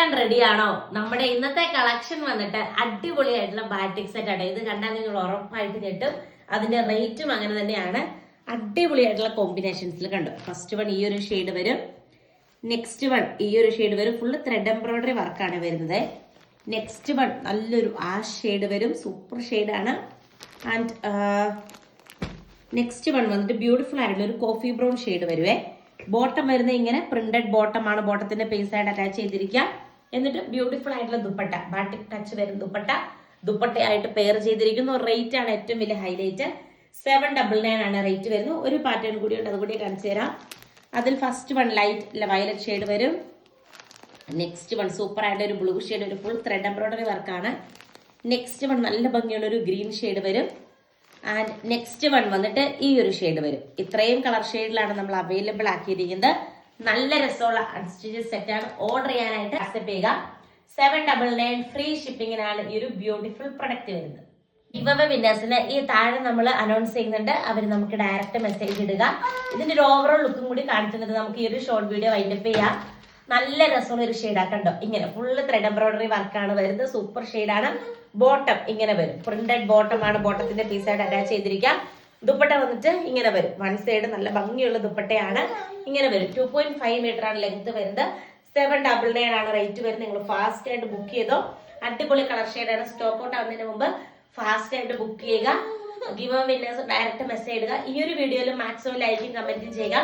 കേറാൻ റെഡിയാണോ നമ്മുടെ ഇന്നത്തെ കളക്ഷൻ വന്നിട്ട് അടിപൊളിയായിട്ടുള്ള ബാറ്റിക് സെറ്റ് ആണ്. ഇത് കണ്ടാൽ നിങ്ങൾ ഉറപ്പായിട്ട് ഞെട്ടും. അതിന്റെ റേറ്റും അങ്ങനെ തന്നെയാണ്. അടിപൊളിയായിട്ടുള്ള കോമ്പിനേഷൻസിൽ കണ്ടു? ഫസ്റ്റ് വൺ ഈ ഒരു ഷെയ്ഡ് വരും. നെക്സ്റ്റ് വൺ ഈ ഒരു ഷെയ്ഡ് വരും. ഫുള്ള് ത്രെഡ് എംബ്രോയിഡറി വർക്കാണ് വരുന്നത്. നെക്സ്റ്റ് വൺ നല്ലൊരു ആ ഷെയ്ഡ് വരും. സൂപ്പർ ഷെയ്ഡാണ് ആൻഡ് നെക്സ്റ്റ് വൺ വന്നിട്ട് ബ്യൂട്ടിഫുൾ ആയിട്ടുള്ള ഒരു കോഫി ബ്രൗൺ ഷെയ്ഡ് വരുവേ. ബോട്ടം വരുന്നത് ഇങ്ങനെ പ്രിന്റഡ് ബോട്ടം ആണ്. ബോട്ടത്തിന്റെ പേസ് ആയിട്ട് അറ്റാച്ച് ചെയ്തിരിക്കുക. എന്നിട്ട് ബ്യൂട്ടിഫുൾ ആയിട്ടുള്ള ദുപ്പട്ട ബാട്ടിക് ടച്ച് വരുന്ന ദുപ്പട്ട. ദുപ്പട്ടയായിട്ട് പെയർ ചെയ്തിരിക്കുന്നു. റേറ്റ് ആണ് ഏറ്റവും വലിയ ഹൈലൈറ്റ് സെവൻ ഡബിൾ നയൻ ആണ് റേറ്റ് വരുന്നത്. ഒരു പാറ്റേൺ കൂടി ഉണ്ട്. അതുകൂടി കാണിച്ചു തരാം. അതിൽ first one light violet shade വരും. നെക്സ്റ്റ് വൺ സൂപ്പർ ആയിട്ട് ഒരു ബ്ലൂ ഷെയ്ഡ് ഒരു ഫുൾ ത്രെഡ് എംബ്രോയിഡറി വർക്കാണ് നെക്സ്റ്റ് വൺ നല്ല ഭംഗിയുള്ള ഒരു ഗ്രീൻ ഷെയ്ഡ് വരും. ആൻഡ് നെക്സ്റ്റ് വൺ വന്നിട്ട് ഈ ഒരു ഷെയ്ഡ് വരും. ഇത്രയും കളർ ഷെയ്ഡിലാണ് നമ്മൾ അവൈലബിൾ ആക്കിയിരിക്കുന്നത്. നല്ല രസമുള്ള അൺസ്റ്റിച്ച് സെറ്റ് ആണ്. ഓർഡർ ചെയ്യാനായിട്ട് അക്സെപ്റ്റ് ചെയ്യുക. സെവൻ ഡബിൾ നയൻ ഫ്രീ ഷിപ്പിങ്ങിനാണ് ഈ ഒരു ബ്യൂട്ടിഫുൾ പ്രൊഡക്റ്റ് വരുന്നത്. ഇവവ വിന്നേഴ്സിന് ഈ താഴെ നമ്മൾ അനൗൺസ് ചെയ്യുന്നുണ്ട്. അവർ നമുക്ക് ഡയറക്റ്റ് മെസ്സേജ് ഇടുക. ഇതിന്റെ ഒരു ഓവറോൾ ലുക്കും കൂടി കാണിക്കുന്നത് നമുക്ക് ഈ ഒരു ഷോർട്ട് വീഡിയോ വൈൻഡപ്പ് ചെയ്യാം. നല്ല രസമുള്ള ഒരു ഷെയ്ഡാ കണ്ടോ? ഇങ്ങനെ ഫുള്ള് ത്രെഡ് എംബ്രോയിഡറി വർക്കാണ് വരുന്നത്. സൂപ്പർ ഷെയ്ഡാണ് ബോട്ടം ഇങ്ങനെ വരും. പ്രിന്റഡ് ബോട്ടം ആണ്. ബോട്ടത്തിന്റെ പീസായിട്ട് അറ്റാച്ച് ചെയ്തിരിക്കുക. ദുപ്പട്ട വന്നിട്ട് ഇങ്ങനെ വരും. വൺ സൈഡ് നല്ല ഭംഗിയുള്ള ദുപ്പട്ടയാണ്. ഇങ്ങനെ വരും. ടു പോയിന്റ് ഫൈവ് മീറ്റർ ആണ് ലെങ്ത് വരുന്നത്. സെവൻ ഡബിൾ നയൻ ആണ് റേറ്റ് വരുന്നത്. നിങ്ങൾ ഫാസ്റ്റ് ആയിട്ട് ബുക്ക് ചെയ്തോ. അടിപൊളി കളർ ഷെയ്ഡാണ് സ്റ്റോക്ക് ഔട്ട് ആവുന്നതിന് മുമ്പ് ഫാസ്റ്റ് ആയിട്ട് ബുക്ക് ചെയ്യുക. ഗിവ് വിന്നേഴ്സ് ഡയറക്റ്റ് മെസ്സേജ് ഇടുക. ഈ ഒരു വീഡിയോയിൽ മാക്സിമം ലൈക്കും കമന്റും ചെയ്യുക.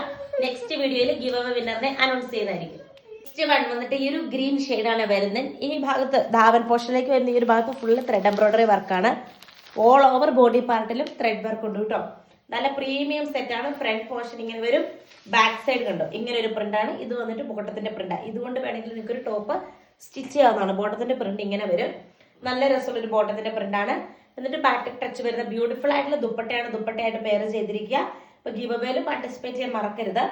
നെക്സ്റ്റ് വീഡിയോയിൽ ഗിവ് വിന്നറിനെ അനൗൺസ് ചെയ്യുന്നതായിരിക്കും. നെക്സ്റ്റ് വൺ വന്നിട്ട് ഈ ഒരു ഗ്രീൻ ഷെയ്ഡാണ് വരുന്നത്. ഈ ഭാഗത്ത് ധാവൻ പോർഷനിലേക്ക് വരുന്ന ഈ ഒരു ഭാഗത്ത് ഫുള്ള് ത്രെഡ് എംബ്രോയിഡറി വർക്കാണ് ഓൾ ഓവർ ബോഡി പാർട്ടിലും ത്രെഡ് വർക്ക് ഉണ്ട് കേട്ടോ. നല്ല പ്രീമിയം സെറ്റ് ആണ്. ഫ്രണ്ട് പോർഷൻ ഇങ്ങനെ വരും. ബാക്ക് സൈഡ് കണ്ടോ? ഇങ്ങനെ ഒരു പ്രിന്റ് ആണ്. ഇത് വന്നിട്ട് ബോട്ടത്തിന്റെ പ്രിന്റ് ഇതുകൊണ്ട് വേണമെങ്കിൽ നിങ്ങൾക്ക് ഒരു ടോപ്പ് സ്റ്റിച്ച് ചെയ്യാവുന്നതാണ്. ബോട്ടത്തിന്റെ പ്രിന്റ് ഇങ്ങനെ വരും. നല്ല രസമുള്ള ഒരു ബോട്ടത്തിന്റെ പ്രിന്റ് ആണ്. എന്നിട്ട് ബാക്ക് ടച്ച് വരുന്ന ബ്യൂട്ടിഫുൾ ആയിട്ടുള്ള ദുപ്പട്ടയാണ് ദുപ്പട്ടയായിട്ട് പെയർ ചെയ്തിരിക്കുക. അപ്പൊ ഗീവബേലും പാർട്ടിസിപ്പേറ്റ് ചെയ്യാൻ മറക്കരുത്.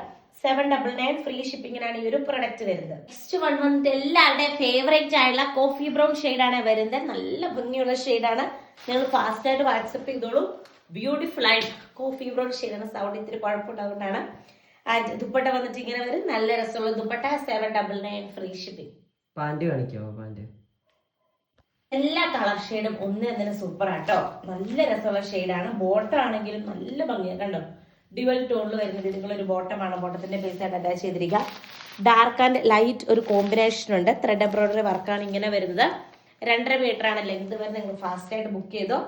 സെവൻ ഡബിൾ നയൻ ഫ്രീ ഷിപ്പിങ്ങിനാണ് ഈ ഒരു പ്രൊഡക്റ്റ് വരുന്നത്. നെക്സ്റ്റ് വൺ വന്നിട്ട് എല്ലാവരുടെ ഫേവറേറ്റ് ആയുള്ള കോഫി ബ്രൗൺ ആണ് വരുന്നത്. നല്ല ഭംഗിയുള്ള ഷെയ്ഡാണ് നിങ്ങൾ ഫാസ്റ്റ് ആയിട്ട് വാട്സപ്പ് ചെയ്തോളൂ. ബ്യൂട്ടിഫുൾ ആയിട്ട് കോഫി ബ്രൗൺ ഷെയ്ഡാണ് സൗണ്ട് ഇത്തിരി കുഴപ്പമുണ്ടാവുന്നതാണ്. ആൻഡ് ദുപ്പട്ട വന്നിട്ട് ഇങ്ങനെ വരും. നല്ല രസമുള്ള dupatta seven double nine free shipping pant കാണിക്കാവോ pant എല്ലാ കളർ ഷെയ്ഡും ഒന്ന് തന്നെ സൂപ്പർ ആട്ടോ. നല്ല രസമുള്ള ഷെയ്ഡാണ് ബോട്ടം ആണെങ്കിലും നല്ല ഭംഗിയാണ് കണ്ടോ? ഡ്യുവൽ ടോണിൽ വരുന്ന രീതിയിലുള്ള ഒരു ബോട്ടമാണ് ബോട്ടത്തിന്റെ ബേസായിട്ട് അറ്റാച്ച് ചെയ്തിരിക്കുക. ഡാർക്ക് ആൻഡ് ലൈറ്റ് ഒരു കോമ്പിനേഷൻ ഉണ്ട്. ത്രെഡ് എംബ്രോയിഡറി വർക്കാണ് ഇങ്ങനെ വരുന്നത്. രണ്ടര മീറ്റർ ആണ് ലെങ്ത് വരുന്നത്. നിങ്ങൾ ഫാസ്റ്റ് ആയിട്ട് ബുക്ക് ചെയ്തോ.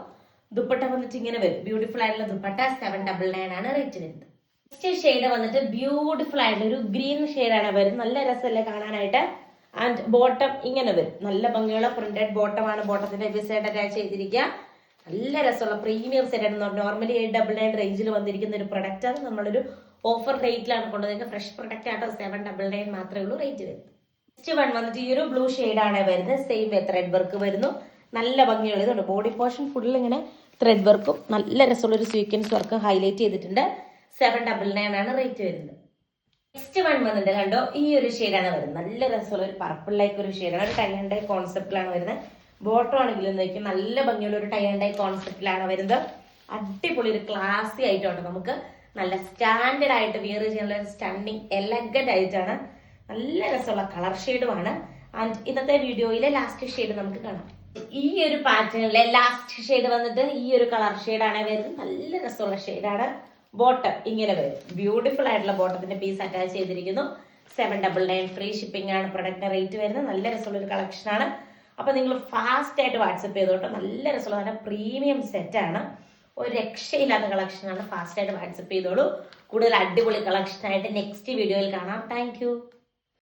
ദുപ്പട്ട വന്നിട്ട് ഇങ്ങനെ വരും. ബ്യൂട്ടിഫുൾ ആയിട്ടുള്ള ദുപ്പട്ട സെവൻ ഡബിൾ നയൻ ആണ് റേറ്റ് വരുന്നത്. നെക്സ്റ്റ് ഷെയ്ഡ് വന്നിട്ട് ബ്യൂട്ടിഫുൾ ആയിട്ടുള്ള ഒരു ഗ്രീൻ ആണ് വരുന്നത്. നല്ല രസമല്ലേ കാണാനായിട്ട്? ആൻഡ് ബോട്ടം ഇങ്ങനെ വരും. നല്ല ഭംഗിയുള്ള പ്രിന്റഡ് ബോട്ടമാണ് ബോട്ടത്തിന്റെ എപ്പിസൈഡ് അറ്റാച്ച് ചെയ്തിരിക്കുക. നല്ല രസമുള്ള പ്രീമിയം സെറ്റ് ആണ് നോർമലി എയ്റ്റ് ഡബിൾ നയൻ റേഞ്ചിൽ വന്നിരിക്കുന്ന ഒരു പ്രൊഡക്റ്റ് ആണ്. നമ്മളൊരു ഓഫർ റേറ്റിലാണ് കൊണ്ടുവന്നത് ഫ്രഷ് പ്രൊഡക്റ്റ് ആട്ടോ സെവൻ ഡബിൾ നയൻ മാത്രമേ ഉള്ളൂ റേറ്റ് വരുന്നത്. നെക്സ്റ്റ് വൺ വന്നിട്ട് ഈ ഒരു ബ്ലൂ ആണ് വരുന്നത്. സെയിം ത്രെഡ് വർക്ക് വരുന്നു. നല്ല ഭംഗിയുള്ള ഇതുണ്ട്. ബോഡി പോർഷൻ ഫുൾ ഇങ്ങനെ ത്രെഡ് വർക്കും നല്ല രസമുള്ള ഒരു സീക്വൻസ് വർക്കും ഹൈലൈറ്റ് ചെയ്തിട്ടുണ്ട്. സെവൻ ഡബിൾ നയൻ ആണ് റേറ്റ് വരുന്നത്. നെക്സ്റ്റ് വൺ വന്നിട്ട് കണ്ടോ? ഈ ഒരു ഷെയ്ഡാണ് വരുന്നത്. നല്ല രസമുള്ള ഒരു പർപ്പിൾ ലൈക്ക് ഒരു ഷെയ്ഡാണ് ഒരു ടൈ ആൻഡ് ഡൈ കോൺസെപ്റ്റിലാണ് വരുന്നത്. ബോട്ടം ആണെങ്കിലും നോക്കി നല്ല ഭംഗിയുള്ള ഒരു ടൈ ആൻഡ് ഡൈ കോൺസെപ്റ്റിലാണ് വരുന്നത്. അടിപൊളി ഒരു ക്ലാസി ആയിട്ടുണ്ട് നമുക്ക്. നല്ല സ്റ്റാൻഡേർഡ് ആയിട്ട് വിയർ ചെയ്യാനുള്ള ഒരു സ്റ്റണ്ണിങ് എലഗന്റ് ആയിട്ടാണ്. നല്ല രസമുള്ള കളർ ഷെയ്ഡുമാണ് ആൻഡ് ഇന്നത്തെ വീഡിയോയിലെ ലാസ്റ്റ് ഷെയ്ഡ് നമുക്ക് കാണാം. ഈ ഒരു പാറ്റേണിലെ ലാസ്റ്റ് ഷെയ്ഡ് വന്നിട്ട് ഈ ഒരു കളർ ഷെയ്ഡാണ് വരുന്നത്. നല്ല രസമുള്ള ഷെയ്ഡാണ് ബോട്ടം ഇങ്ങനെ വരും. ബ്യൂട്ടിഫുൾ ആയിട്ടുള്ള ബോട്ടത്തിന്റെ പീസ് അറ്റാച്ച് ചെയ്തിരിക്കുന്നു. Seven double nine free shipping ആണ്. പ്രൊഡക്റ്റിന്റെ റേറ്റ് വരുന്നത്. നല്ല രസമുള്ള ഒരു കളക്ഷൻ ആണ്. അപ്പൊ നിങ്ങൾ ഫാസ്റ്റ് ആയിട്ട് വാട്സപ്പ് ചെയ്തോട്ടെ നല്ല രസമുള്ള നല്ല പ്രീമിയം സെറ്റ് ആണ്. ഒരു രക്ഷയില്ലാത്ത കളക്ഷനാണ് ഫാസ്റ്റ് ആയിട്ട് വാട്സപ്പ് ചെയ്തോളൂ. കൂടുതൽ അടിപൊളി കളക്ഷൻ ആയിട്ട് നെക്സ്റ്റ് വീഡിയോയിൽ കാണാം. താങ്ക്